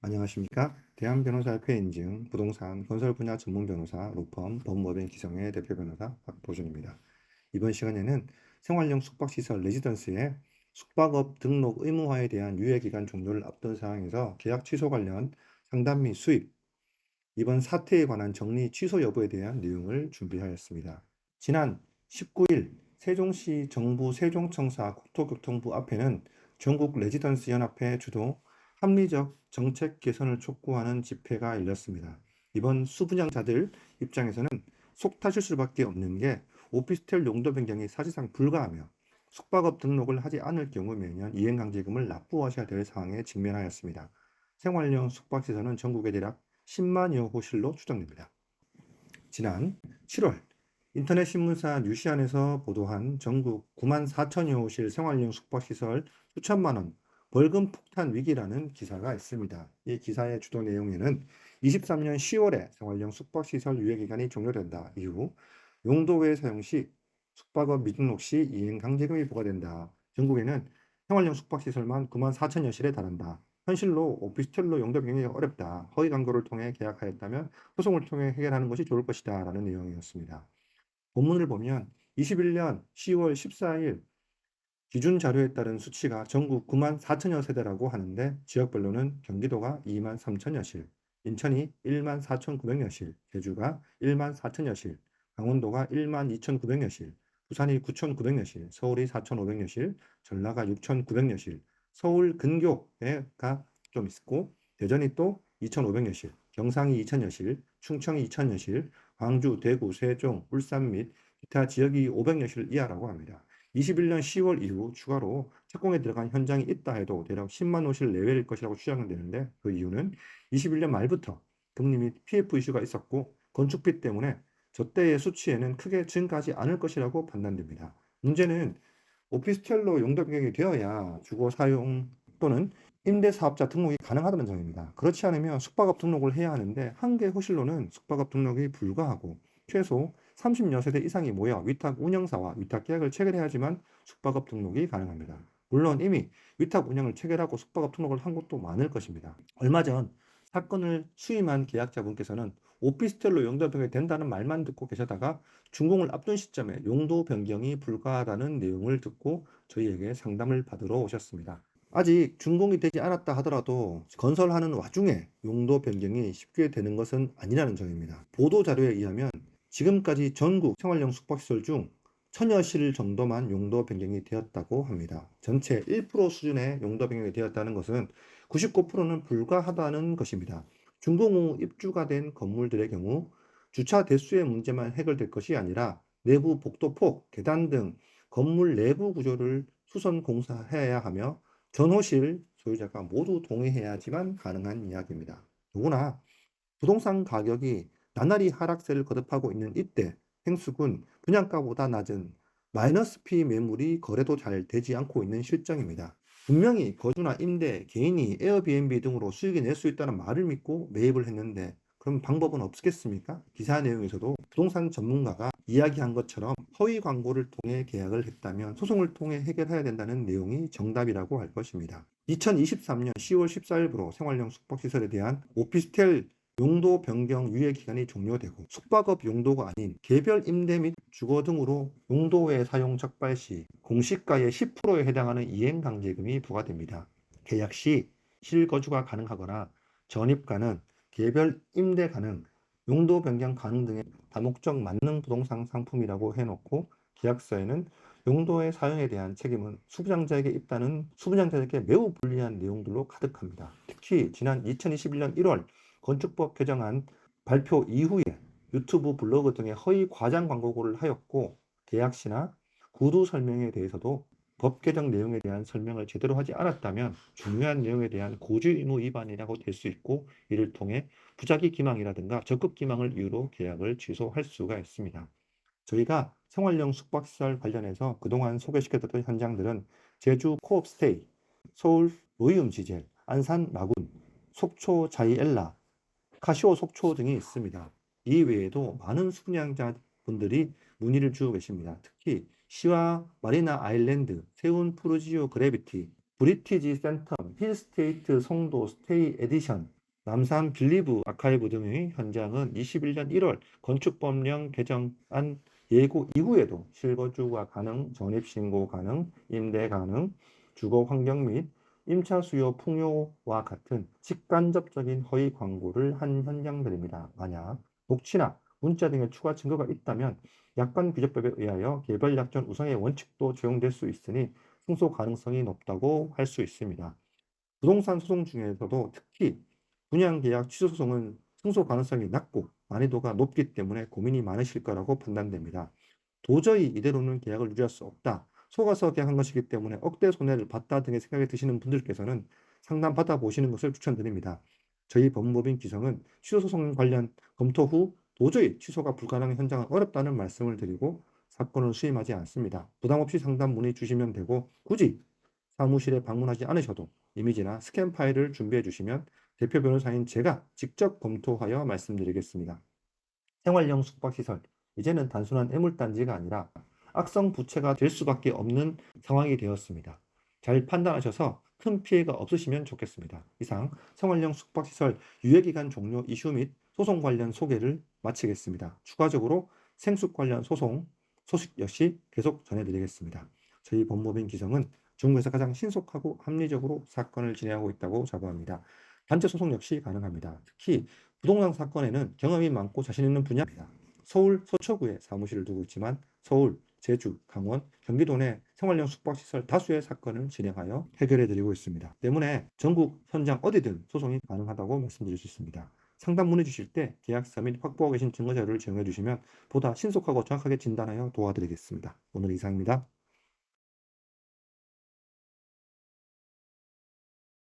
안녕하십니까? 대한변호사협회 인증 부동산 건설 분야 전문 변호사 로펌 법무법인 기성의 대표 변호사 박보준입니다. 이번 시간에는 생활형 숙박시설 레지던스의 숙박업 등록 의무화에 대한 유예기간 종료를 앞둔 상황에서 계약 취소 관련 상담 및 수입, 이번 사태에 관한 정리 취소 여부에 대한 내용을 준비하였습니다. 지난 19일 세종시 정부 세종청사 국토교통부 앞에는 전국 레지던스 연합회 주도 합리적 정책 개선을 촉구하는 집회가 열렸습니다. 이번 수분양자들 입장에서는 속 타실 수밖에 없는 게 오피스텔 용도 변경이 사실상 불가하며 숙박업 등록을 하지 않을 경우 매년 이행강제금을 납부하셔야 될 상황에 직면하였습니다. 생활형 숙박시설은 전국에 대략 10만여 호실로 추정됩니다. 지난 7월 인터넷 신문사 뉴시안에서 보도한 전국 9만 4천여 호실 생활용 숙박시설 수천만 원 벌금 폭탄 위기라는 기사가 있습니다. 이 기사의 주도 내용에는 23년 10월에 생활용 숙박시설 유예기간이 종료된다 이후 용도 외 사용 시 숙박업 미등록 시 이행 강제금이 부과된다. 전국에는 생활용 숙박시설만 9만 4천여 실에 달한다. 현실로 오피스텔로 용도 변경이 어렵다. 허위 광고를 통해 계약하였다면 소송을 통해 해결하는 것이 좋을 것이다. 라는 내용이었습니다. 본문을 보면 21년 10월 14일 기준 자료에 따른 수치가 전국 9만 4천여 세대라고 하는데 지역별로는 경기도가 2만 3천여 실, 인천이 1만 4,900여 실, 제주가 1만 4천여 실, 강원도가 1만 2,900여 실, 부산이 9,900여 실, 서울이 4,500여 실, 전라가 6,900여 실, 서울 근교가 좀 있고 대전이 또 2,500여 실, 경상이 2,000여 실, 충청이 2,000여 실, 광주, 대구, 세종, 울산 및 기타 지역이 500여 실 이하라고 합니다. 21년 10월 이후 추가로 착공에 들어간 현장이 있다 해도 대략 10만 호실 내외일 것이라고 추정되는데 그 이유는 21년 말부터 금리 및 PF 이슈가 있었고 건축비 때문에 저때의 수치에는 크게 증가하지 않을 것이라고 판단됩니다. 문제는 오피스텔로 용도 변경이 되어야 주거 사용 또는 임대 사업자 등록이 가능하다는 점입니다. 그렇지 않으면 숙박업 등록을 해야 하는데 한 개 호실로는 숙박업 등록이 불가하고 최소 30여 세대 이상이 모여 위탁 운영사와 위탁 계약을 체결해야지만 숙박업 등록이 가능합니다. 물론 이미 위탁 운영을 체결하고 숙박업 등록을 한 곳도 많을 것입니다. 얼마 전 사건을 수임한 계약자분께서는 오피스텔로 용도 변경이 된다는 말만 듣고 계시다가 준공을 앞둔 시점에 용도 변경이 불가하다는 내용을 듣고 저희에게 상담을 받으러 오셨습니다. 아직 준공이 되지 않았다 하더라도 건설하는 와중에 용도 변경이 쉽게 되는 것은 아니라는 점입니다. 보도 자료에 의하면 지금까지 전국 생활형 숙박시설 중 천여 실 정도만 용도 변경이 되었다고 합니다. 전체 1% 수준의 용도 변경이 되었다는 것은 99%는 불가하다는 것입니다. 준공 후 입주가 된 건물들의 경우 주차 대수의 문제만 해결될 것이 아니라 내부 복도폭, 계단 등 건물 내부 구조를 수선 공사해야 하며 전호실 소유자가 모두 동의해야지만 가능한 이야기입니다. 더구나 부동산 가격이 나날이 하락세를 거듭하고 있는 이때 행숙은 분양가보다 낮은 마이너스 피 매물이 거래도 잘 되지 않고 있는 실정입니다. 분명히 거주나 임대, 개인이 에어비앤비 등으로 수익이 낼 수 있다는 말을 믿고 매입을 했는데 그럼 방법은 없겠습니까? 기사 내용에서도 부동산 전문가가 이야기한 것처럼 허위 광고를 통해 계약을 했다면 소송을 통해 해결해야 된다는 내용이 정답이라고 할 것입니다. 2023년 10월 14일부로 생활형 숙박시설에 대한 오피스텔 용도 변경 유예 기간이 종료되고 숙박업 용도가 아닌 개별 임대 및 주거 등으로 용도의 사용 적발 시 공시가의 10%에 해당하는 이행 강제금이 부과됩니다. 계약 시 실거주가 가능하거나 전입가는 개별 임대 가능, 용도 변경 가능 등의 다목적 만능 부동산 상품이라고 해놓고 계약서에는 용도의 사용에 대한 책임은 수부장자에게 있다는 수부장자에게 매우 불리한 내용들로 가득합니다. 특히 지난 2021년 1월 건축법 개정안 발표 이후에 유튜브 블로그 등의 허위 과장 광고를 하였고 계약 시나 구두 설명에 대해서도 법 개정 내용에 대한 설명을 제대로 하지 않았다면 중요한 내용에 대한 고지 의무 위반이라고 될 수 있고 이를 통해 부작위 기망이라든가 적급 기망을 이유로 계약을 취소할 수가 있습니다. 저희가 생활형 숙박시설 관련해서 그동안 소개시켜드렸던 현장들은 제주 코업스테이, 서울 로이움 지젤, 안산 마군, 속초 자이엘라, 카시오 속초 등이 있습니다. 이 외에도 많은 수분양자분들이 문의를 주고 계십니다. 특히 시와 마리나 아일랜드, 세운 푸르지오 그래비티, 브리티지 센텀, 힐스테이트 송도 스테이 에디션, 남산 빌리브 아카이브 등의 현장은 21년 1월 건축법령 개정안 예고 이후에도 실거주가 가능, 전입신고 가능, 임대 가능, 주거 환경 및 임차 수요 풍요와 같은 직간접적인 허위 광고를 한 현장들입니다. 만약 녹취나 문자 등의 추가 증거가 있다면 약관 규제법에 의하여 개별 약정 우선의 원칙도 적용될 수 있으니 승소 가능성이 높다고 할 수 있습니다. 부동산 소송 중에서도 특히 분양 계약 취소 소송은 승소 가능성이 낮고 난이도가 높기 때문에 고민이 많으실 거라고 판단됩니다. 도저히 이대로는 계약을 유지할 수 없다. 속아서 계약한 것이기 때문에 억대 손해를 봤다 등의 생각이 드시는 분들께서는 상담 받아보시는 것을 추천드립니다. 저희 법무법인 기성은 취소 소송 관련 검토 후 도저히 취소가 불가능한 현장은 어렵다는 말씀을 드리고 사건을 수임하지 않습니다. 부담 없이 상담 문의 주시면 되고 굳이 사무실에 방문하지 않으셔도 이미지나 스캔 파일을 준비해 주시면 대표 변호사인 제가 직접 검토하여 말씀드리겠습니다. 생활형 숙박시설 이제는 단순한 애물단지가 아니라 악성 부채가 될 수밖에 없는 상황이 되었습니다. 잘 판단하셔서 큰 피해가 없으시면 좋겠습니다. 이상 생활형 숙박시설 유예기간 종료 이슈 및 소송 관련 소개를 마치겠습니다. 추가적으로 생숙 관련 소송 소식 역시 계속 전해드리겠습니다. 저희 법무법인 기성은 중국에서 가장 신속하고 합리적으로 사건을 진행하고 있다고 자부합니다. 단체 소송 역시 가능합니다. 특히 부동산 사건에는 경험이 많고 자신 있는 분야입니다. 서울 서초구에 사무실을 두고 있지만 서울, 제주, 강원, 경기도 내 생활형 숙박시설 다수의 사건을 진행하여 해결해 드리고 있습니다. 때문에 전국 현장 어디든 소송이 가능하다고 말씀드릴 수 있습니다. 상담 문의 주실 때 계약서 및 확보하고 계신 증거 자료를 제공해 주시면 보다 신속하고 정확하게 진단하여 도와드리겠습니다. 오늘 이상입니다.